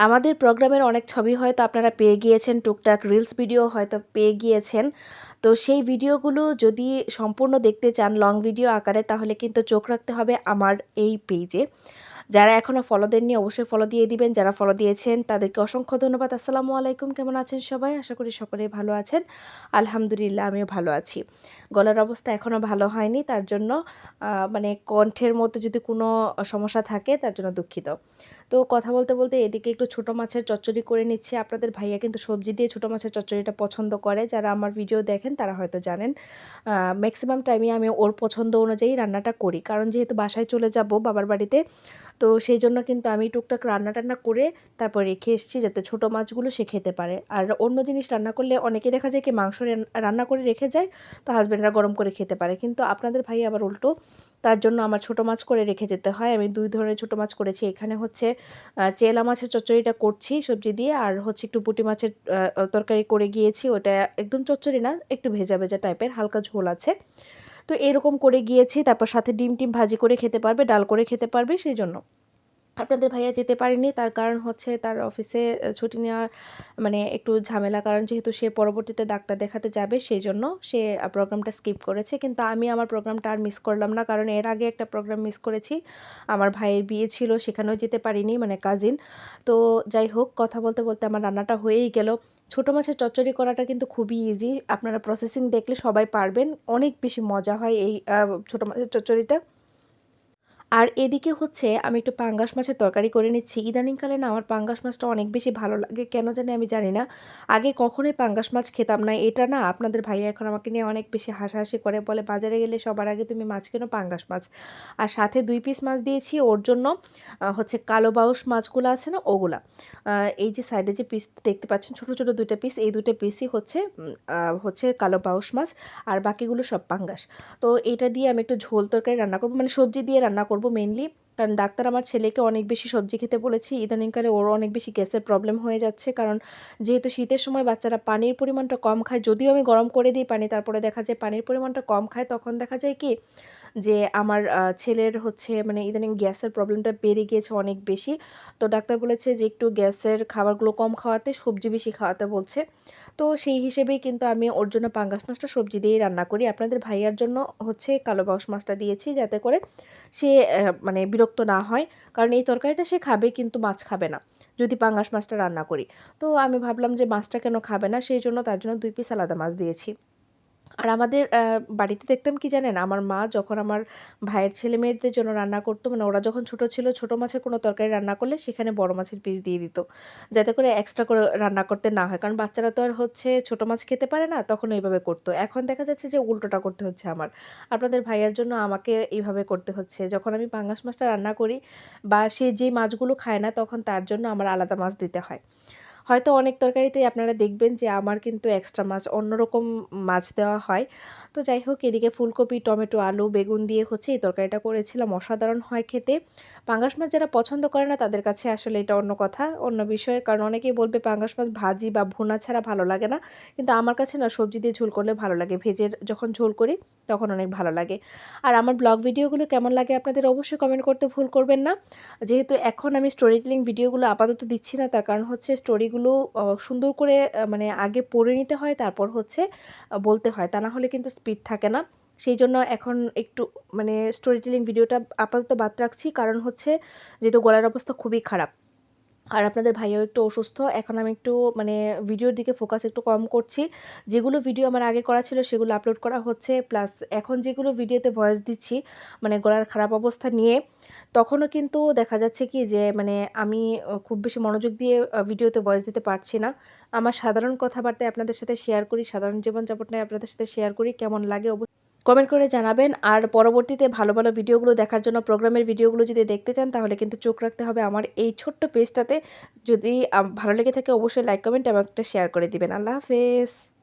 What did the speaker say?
আমাদের প্রোগ্রামের অনেক ছবি হয়তো আপনারা পেয়ে গিয়েছেন, টুকটাক রিলস ভিডিও হয়তো পেয়ে গিয়েছেন। তো সেই ভিডিওগুলো যদি সম্পূর্ণ দেখতে চান লং ভিডিও আকারে, তাহলে কিন্তু চোখ রাখতে হবে আমার এই পেজে যারা এখনও ফলো দেননি, অবশ্যই ফলো দিয়ে দিবেন। যারা ফলো দিয়েছেন, তাদেরকে অসংখ্য ধন্যবাদ। আসসালামু আলাইকুম, কেমন আছেন সবাই? আশা করি সকলে ভালো আছেন। আলহামদুলিল্লাহ, আমিও ভালো আছি। গলার অবস্থা এখনও ভালো হয়নি, তার জন্য মানে কণ্ঠের মধ্যে যদি কোনো সমস্যা থাকে, তার জন্য দুঃখিত। তো কথা বলতে বলতে এদিকে একটু ছোটো মাছের চচ্চড়ি করে নিচ্ছি। আপনাদের ভাইয়া কিন্তু সবজি দিয়ে ছোটো মাছের চচ্চড়িটা পছন্দ করে। যারা আমার ভিডিও দেখেন, তারা হয়তো জানেন। ম্যাক্সিমাম টাইমে আমি ওর পছন্দ অনুযায়ী রান্নাটা করি। কারণ যেহেতু বাসায় চলে যাব বাবার বাড়িতে, তো সেই জন্য কিন্তু আমি টুকটাক রান্না টান্না করে তারপর রেখে এসেছি যাতে ছোটো মাছগুলো সে খেতে পারে। আর অন্য জিনিস রান্না করলে অনেকে দেখা যায় কি মাংস রান্না করে রেখে যায়, তো হাজব্যান্ডরা গরম করে খেতে পারে। কিন্তু আপনাদের ভাই আবার উল্টো, তার জন্য আমার ছোটো মাছ করে রেখে যেতে হয়। আমি দুই ধরনের ছোটো মাছ করেছি। এখানে হচ্ছে চেলা মাছের চচ্চড়িটা করছি সবজি দিয়ে, আর হচ্ছে একটু পুঁটি মাছের তরকারি করে গিয়েছি, ওটা একদম চচ্চড়ি না, একটু ভেজা ভেজা টাইপের, হালকা ঝোল আছে। তো এরকম করে গিয়েছি, তারপর সাথে ডিম টিম ভাজি করে খেতে পারবে, ডাল করে খেতে পারবে, সেই জন্য। আপনাদের ভাইয়া যেতে পারেনি। তার কারণ হচ্ছে তার অফিসে ছুটি নেওয়ার মানে একটু ঝামেলা, কারণ যেহেতু সে পরবর্তীতে ডাক্তার দেখাতে যাবে সেই জন্য সে প্রোগ্রামটা স্কিপ করেছে। কিন্তু আমি আমার প্রোগ্রামটা আর মিস করলাম না, কারণ এর আগে একটা প্রোগ্রাম মিস করেছি। আমার ভাইয়ের বিয়ে ছিল, সেখানেও যেতে পারিনি মানে কাজিন তো যাই হোক, কথা বলতে বলতে আমার রান্নাটা হয়েই গেল। ছোটো মাছের চচ্চড়ি করাটা কিন্তু খুবই ইজি আপনারা প্রসেসিং দেখলে সবাই পারবেন। অনেক বেশি মজা হয় এই ছোটো মাছের চচ্চড়িটা। আর এদিকে হচ্ছে আমি একটু পাঙ্গাস মাছের তরকারি করে নিচ্ছি। ইদানিংকালে না আমার পাঙ্গাস মাছটা অনেক বেশি ভালো লাগে, কেন জানি আমি জানি না। আগে কখনোই পাঙ্গাস মাছ খেতাম না। এটা না আপনাদের ভাইয়া এখন আমাকে নিয়ে অনেক বেশি হাসাহাসি করে, বলে বাজারে গেলে সবার আগে তুমি মাছ কেনো পাঙ্গাস মাছ। আর সাথে দুই পিস মাছ দিয়েছি, ওর জন্য হচ্ছে কালো বাউস মাছগুলো আছে না, ওগুলা। এই যে সাইডে যে পিস দেখতে পাচ্ছেন, ছোট ছোট দুইটা পিস এই দুটো পিসই হচ্ছে হচ্ছে কালো বাউস মাছ, আর বাকিগুলো সব পাঙ্গাস। তো এটা দিয়ে আমি একটু ঝোল তরকারি রান্না করব মানে সবজি দিয়ে রান্না করব। মেনলি কারণ ডাক্তার আমার ছেলেকে অনেক বেশি সবজি খেতে বলেছি। ইদানিংকালে ওরও অনেক বেশি গ্যাসের প্রবলেম হয়ে যাচ্ছে। কারণ যেহেতু শীতের সময় বাচ্চারা পানির পরিমাণটা কম খায়, যদিও আমি গরম করে দিই পানি, তারপরে দেখা যায় পানির পরিমাণটা কম খায়, তখন দেখা যায় কি যে আমার ছেলের হচ্ছে মানে ইদানিং গ্যাসের প্রবলেমটা বেড়ে গিয়েছে অনেক বেশি। তো ডাক্তার বলেছে যে একটু গ্যাসের খাবারগুলো কম খাওয়াতে, সবজি বেশি খাওয়াতে বলছে। তো সেই হিসেবেই কিন্তু আমি ওর জন্য পাঙ্গাস মাছটা সবজি দিয়েই রান্না করি। আপনাদের ভাইয়ার জন্য হচ্ছে কালো বাউস মাছটা দিয়েছি যাতে করে সে মানে বিরক্ত না হয়। কারণ এই তরকারিটা সে খাবে কিন্তু মাছ খাবে না, যদি পাঙ্গাস মাছটা রান্না করি। তো আমি ভাবলাম যে মাছটা কেন খাবে না, সেই জন্য তার জন্য দুই পিস আলাদা মাছ দিয়েছি। আর আমাদের বাড়িতে দেখতাম কি জানেন? আমার মা যখন আমার ভাইয়ের ছেলে মেয়েদের জন্য রান্না করতো মানে ওরা যখন ছোট ছিল, ছোট মাছের কোনো তরকারি রান্না করলে সেখানে বড় মাছের পিস দিয়ে দিত। যাতে করে এক্সট্রা করে রান্না করতে না হয়। কারণ বাচ্চারা তো আর হচ্ছে ছোট মাছ খেতে পারে না, তখন এইভাবে করতো। এখন দেখা যাচ্ছে যে উল্টোটা করতে হচ্ছে আমার। আপনাদের ভাইয়ের জন্য আমাকে এইভাবে করতে হচ্ছে। যখন আমি পাঙ্গাস মাছটা রান্না করি বা সে যে মাছগুলো খায় না, তখন তার জন্য আমার আলাদা মাছ দিতে হয়। হয়তো অনেক তরকারিতেই আপনারা দেখবেন যে আমার কিন্তু এক্সট্রা মাছ অন্যরকম মাছ দেওয়া হয়। তো যাই হোক, এদিকে ফুলকপি, টমেটো, আলু, বেগুন দিয়ে হচ্ছে এই তরকারিটা করেছিলাম। অসাধারণ হয় খেতে। পাঙ্গাস মাছ যারা পছন্দ করে না, তাদের কাছে আসলে এটা অন্য কথা, অন্য বিষয়ে। কারণ অনেকেই বলবে পাঙ্গাস মাছ ভাজি বা ভুনা ছাড়া ভালো লাগে না। কিন্তু আমার কাছে না, সবজি দিয়ে ঝোল করলে ভালো লাগে। ভেজের যখন ঝোল করি, তখন অনেক ভালো লাগে। আর আমার ব্লগ ভিডিওগুলো কেমন লাগে আপনাদের অবশ্যই কমেন্ট করতে ভুল করবেন না। যেহেতু এখন আমি স্টোরি টেলিং ভিডিওগুলো আপাতত দিচ্ছি না, তার কারণ হচ্ছে স্টোরিগুলো সুন্দর করে মানে আগে পড়ে নিতে হয়, তারপর হচ্ছে বলতে হয়। তা না হলে কিন্তু স্পিড থাকে না। সেই জন্য এখন একটু মানে স্টোরি টেলিং ভিডিওটা আপাতত বাদ রাখছি। কারণ হচ্ছে, যেহেতু গলার অবস্থা খুবই খারাপ। আর আপনাদের ভাইও একটু অসুস্থ, এখন আমি একটু মানে ভিডিওর দিকে ফোকাস একটু কম করছি। যেগুলো ভিডিও আমার আগে করা ছিল সেগুলো আপলোড করা হচ্ছে প্লাস এখন যেগুলো ভিডিওতে ভয়েস দিচ্ছি মানে গলার খারাপ অবস্থা নিয়ে, তখনও কিন্তু দেখা যাচ্ছে কি যে মানে আমি খুব বেশি মনোযোগ দিয়ে ভিডিওতে ভয়েস দিতে পারছি না। আমার সাধারণ কথাবার্তায় আপনাদের সাথে শেয়ার করি, সাধারণ জীবনযাপনটাই আপনাদের সাথে শেয়ার করি, কেমন লাগে অবশ্যই কমেন্ট করে জানাবেন। আর পরবর্তীতে ভালো ভালো ভিডিওগুলো দেখার জন্য প্রোগ্রামের ভিডিওগুলো যদি দেখতে চান, তাহলে কিন্তু চোখ রাখতে হবে আমার এই ছোট্ট পেজটাতে যদি ভালো লেগে থাকে, অবশ্যই লাইক কমেন্ট এবং একটা শেয়ার করে দিবেন। আল্লাহ হাফেজ।